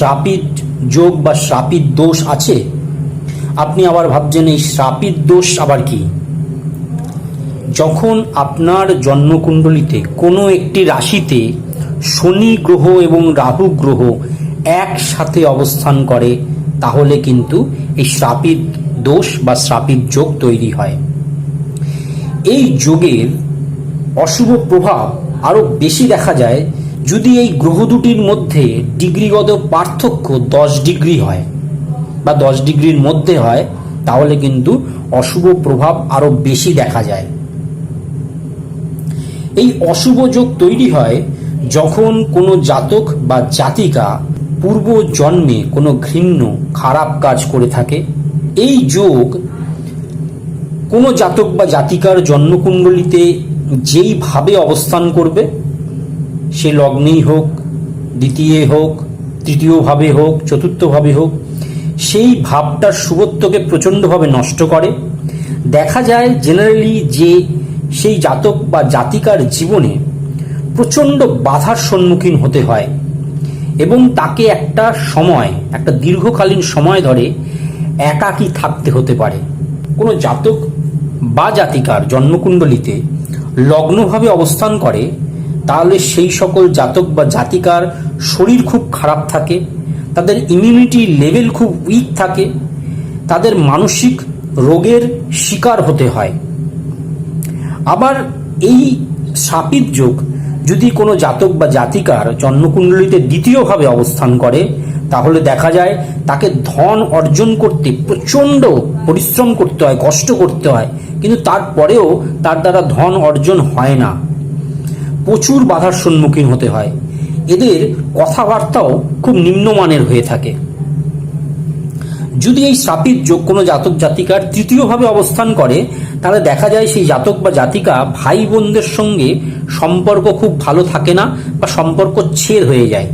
শ্রাপিত যোগ বা শ্রাপিত দোষ আছে? আপনি আবার ভাবছেন, এই শ্রাপিত দোষ আবার কি? যখন আপনার জন্মকুণ্ডলিতে কোনো একটি রাশিতে শনি গ্রহ এবং রাহু গ্রহ একসাথে অবস্থান করে, তাহলে কিন্তু এই শ্রাপিত দোষ বা শ্রাপিত যোগ তৈরি হয়। এই যোগের অশুভ প্রভাব আরও বেশি দেখা যায় যদি এই গ্রহ দুটির মধ্যে ডিগ্রিগত পার্থক্য দশ ডিগ্রি হয় বা দশ ডিগ্রির মধ্যে হয়, তাহলে কিন্তু অশুভ প্রভাব আরও বেশি দেখা যায়। এই অশুভ যোগ তৈরি হয় যখন কোনো জাতক বা জাতিকা পূর্ব জন্মে কোনো ঘৃণ্য, খারাপ কাজ করে থাকে। এই যোগ কোনো জাতক বা জাতিকার জন্মকুণ্ডলিতে যেইভাবে অবস্থান করবে সে লগ্নেই হোক, দ্বিতীয় হোক, তৃতীয়ভাবে হোক, চতুর্থভাবে হোক, সেই ভাবটার শুভত্বকে প্রচণ্ডভাবে নষ্ট করে। দেখা যায় জেনারেলি যে সেই জাতক বা জাতিকার জীবনে প্রচণ্ড বাধার সম্মুখীন হতে হয় এবং তাকে একটা সময়, একটা দীর্ঘকালীন সময় ধরে একাকি থাকতে হতে পারে। কোনো জাতক বা জাতিকার জন্মকুণ্ডলিতে লগ্নভাবে অবস্থান করে তাহলে সেই সকল জাতক বা জাতিকার শরীর খুব খারাপ থাকে, তাদের ইমিউনিটি লেভেল খুব উইক থাকে, তাদের মানসিক রোগের শিকার হতে হয়। আবার এই সাপিত যোগ যদি কোনো জাতক বা জাতিকার জন্মকুণ্ডলিতে দ্বিতীয়ভাবে অবস্থান করে, তাহলে দেখা যায় তাকে ধন অর্জন করতে প্রচণ্ড পরিশ্রম করতে হয়, কষ্ট করতে হয়, কিন্তু তারপরেও তার দ্বারা ধন অর্জন হয় না। প্রচুর বাধার সম্মুখীন হতে হয়। এদের কথাবার্তাও খুব নিম্নমানের হয়ে থাকে। যদি এই শ্রাপিত যোগ কোনো জাতক জাতিকার তৃতীয়ভাবে অবস্থান করে, তাহলে দেখা যায় সেই জাতক বা জাতিকা ভাই বোনদের সঙ্গে সম্পর্ক খুব ভালো থাকে না বা সম্পর্ক ছেদ হয়ে যায়।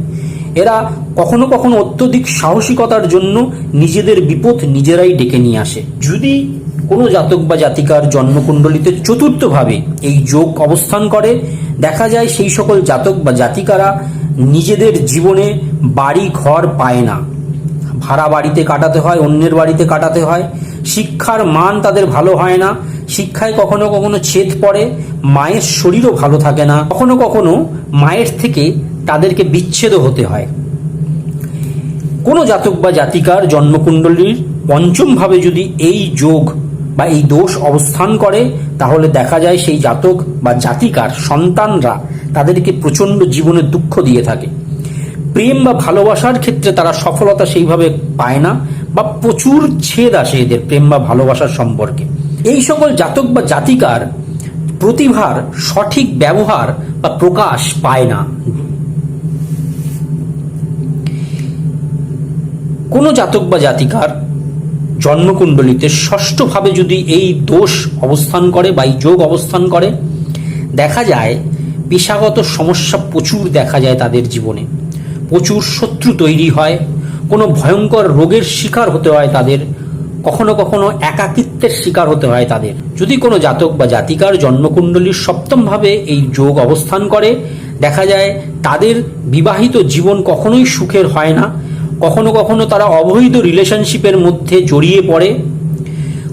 এরা কখনো কখনো অত্যধিক সাহসিকতার জন্য নিজেদের বিপদ নিজেরাই ডেকে নিয়ে আসে। যদি কোনো জাতক বা জাতিকার জন্মকুণ্ডলিতে চতুর্থভাবে এই যোগ অবস্থান করে। দেখা যায় সেই সকল জাতক বা জাতিকারা নিজেদের জীবনে বাড়ি, ঘর পায় না। ভাড়া বাড়িতে কাটাতে হয়, অন্যের বাড়িতে কাটাতে হয়। শিক্ষার মান তাদের ভালো হয় না। শিক্ষায় কখনো কখনো ছেদ পড়ে, মায়ের শরীরও ভালো থাকে না। কখনো কখনো মায়ের থেকে তাদেরকে বিচ্ছেদও হতে হয়। কোনো জাতক বা জাতিকার জন্মকুণ্ডলীর পঞ্চমভাবে যদি এই যোগ বা এই দোষ অবস্থান করে, তাহলে দেখা যায় সেই জাতক বা জাতিকার সন্তানরা তাদেরকে প্রচণ্ড জীবনে দুঃখ দিয়ে থাকে। প্রেম বা ভালোবাসার ক্ষেত্রে তারা সফলতা সেইভাবে পায় না বা প্রচুর ছেদ আসে এদের প্রেম বা ভালোবাসার সম্পর্কে। এই সকল জাতক বা জাতিকার প্রতিভার সঠিক ব্যবহার বা প্রকাশ পায় না। কোনো জাতক বা জাতিকার জন্মকুণ্ডলিতে ষষ্ঠভাবে যদি এই দোষ অবস্থান করে বা এই যোগ অবস্থান করে, দেখা যায় পেশাগত সমস্যা প্রচুর দেখা যায় তাদের জীবনে। প্রচুর শত্রু তৈরি হয়, কোনো ভয়ঙ্কর রোগের শিকার হতে হয় তাদের, কখনো কখনো একাকিত্বের শিকার হতে হয় তাদের। যদি কোনো জাতক বা জাতিকার জন্মকুণ্ডলীর সপ্তমভাবে এই যোগ অবস্থান করে, দেখা যায় তাদের বিবাহিত জীবন কখনোই সুখের হয় না। কখনো কখনো তারা অবৈধ রিলেশনশিপের মধ্যে জড়িয়ে পড়ে।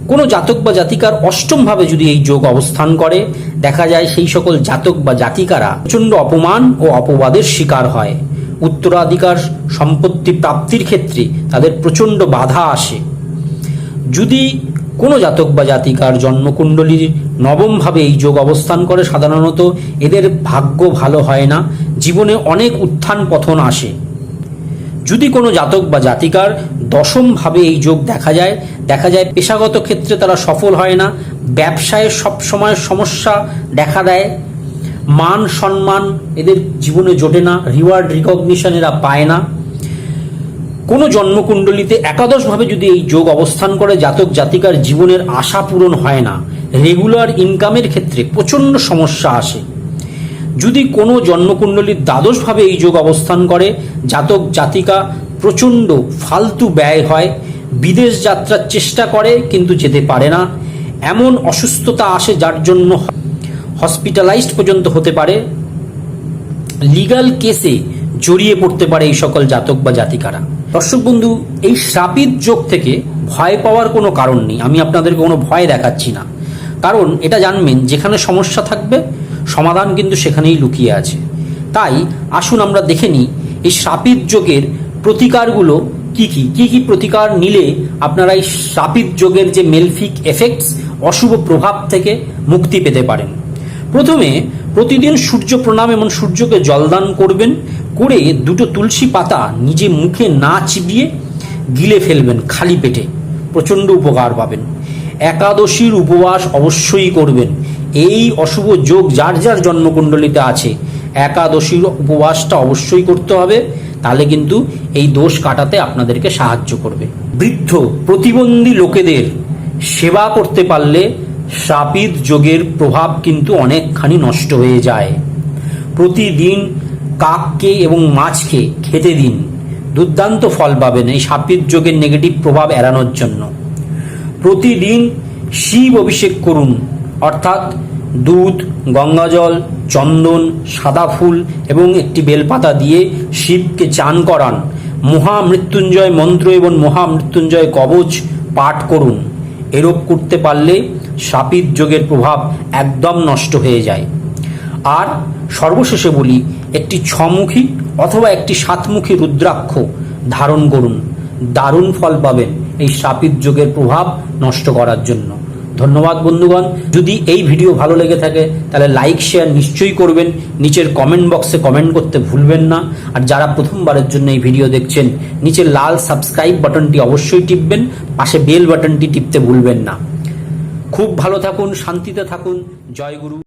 কোনো জাতক বা জাতিকার অষ্টমভাবে যদি এই যোগ অবস্থান করে, দেখা যায় সেই সকল জাতক বা জাতিকারা প্রচণ্ড অপমান ও অপবাদের শিকার হয়। উত্তরাধিকার সম্পত্তি প্রাপ্তির ক্ষেত্রে তাদের প্রচণ্ড বাধা আসে। যদি কোনো জাতক বা জাতিকার জন্মকুণ্ডলীর নবমভাবে এই যোগ অবস্থান করে, সাধারণত এদের ভাগ্য ভালো হয় না। জীবনে অনেক উত্থান পথন আসে। যদি কোনো জাতক বা জাতিকার দশমভাবে এই যোগ দেখা যায় দেখা যায় পেশাগত ক্ষেত্রে তারা সফল হয় না, ব্যবসায় সব সময় সমস্যা দেখা দেয়, মান সম্মান এদের জীবনে জোটে না রিওয়ার্ড রিকগনিশন এরা পায় না। কোনো জন্মকুণ্ডলিতে একাদশভাবে যদি এই যোগ অবস্থান করে, জাতক জাতিকার জীবনের আশা পূরণ হয় না রেগুলার ইনকামের ক্ষেত্রে প্রচণ্ড সমস্যা আসে। যদি কোনো জন্মকুণ্ডলীর দ্বাদশভাবে এই যোগ অবস্থান করে, জাতক, জাতিকা প্রচণ্ড ফালতু ব্যয় হয়, বিদেশ যাত্রার চেষ্টা করে কিন্তু যেতে পারে না। এমন অসুস্থতা আসে যার জন্য হসপিটালাইজড পর্যন্ত হতে পারে। লিগাল কেসে জড়িয়ে পড়তে পারে এই সকল জাতক বা জাতিকারা। দর্শক বন্ধু, এই শ্রাপিত যোগ থেকে ভয় পাওয়ার কোনো কারণ নেই। আমি আপনাদেরকে কোনো ভয় দেখাচ্ছি না। কারণ এটা জানবেন, যেখানে সমস্যা থাকবে সমাধান কিন্তু সেখানেই লুকিয়ে আছে। তাই আসুন আমরা দেখে নিই এই শ্রাপিত যোগের প্রতিকারগুলো কি কি? কি কি প্রতিকার নিলে আপনারা এই শ্রাপিত যোগের যে মেলফিক এফেক্টস অশুভ প্রভাব থেকে মুক্তি পেতে পারেন? প্রথমে প্রতিদিন সূর্য প্রণাম এবং সূর্যকে জলদান করবেন, করে দুটো তুলসী পাতা নিজে মুখে না চিবিয়ে গিলে ফেলবেন খালি পেটে। প্রচণ্ড উপকার পাবেন। একাদশীর উপবাস অবশ্যই করবেন। এই অশুভ যোগ যার যার জন্মকুণ্ডলিতে আছে, একাদশীর উপবাসটা অবশ্যই করতে হবে, তাহলে কিন্তু এই দোষ কাটাতে আপনাদেরকে সাহায্য করবে। বৃদ্ধ, প্রতিবন্ধী লোকেদের সেবা করতে পারলে শ্রাপিত যোগের প্রভাব কিন্তু অনেকখানি নষ্ট হয়ে যায়। প্রতিদিন কাককে এবং মাছকে খেতে দিন। দুর্দান্ত ফল পাবেন এই সাপিত যোগের নেগেটিভ প্রভাব এড়ানোর জন্য। প্রতিদিন শিব অভিষেক করুন। অর্থাৎ দুধ, গঙ্গাজল, চন্দন, সাদা ফুল এবং একটি বেলপাতা দিয়ে শিবকে চান করান। মহামৃত্যুঞ্জয় মন্ত্র এবং মহামৃত্যুঞ্জয় কবচ পাঠ করুন। এরূপ করতে পারলে সাপিত যোগের প্রভাব একদম নষ্ট হয়ে যায়। আর সর্বশেষে বলি, একটি ছমুখী অথবা একটি সাতমুখী রুদ্রাক্ষ ধারণ করুন। দারুণ ফল পাবেন এই শ্রাপিত যোগের প্রভাব নষ্ট করার জন্য। ধন্যবাদ বন্ধুগণ। যদি এই ভিডিও ভালো লেগে থাকে, তাহলে লাইক শেয়ার নিশ্চয়ই করবেন। নিচের কমেন্ট বক্সে কমেন্ট করতে ভুলবেন না। আর যারা প্রথমবারের জন্য এই ভিডিও দেখছেন, নিচের লাল সাবস্ক্রাইব বাটনটি অবশ্যই টিপবেন, পাশে বেল বাটনটি টিপতে ভুলবেন না। খুব ভালো থাকুন, শান্তিতে থাকুন। জয় গুরু।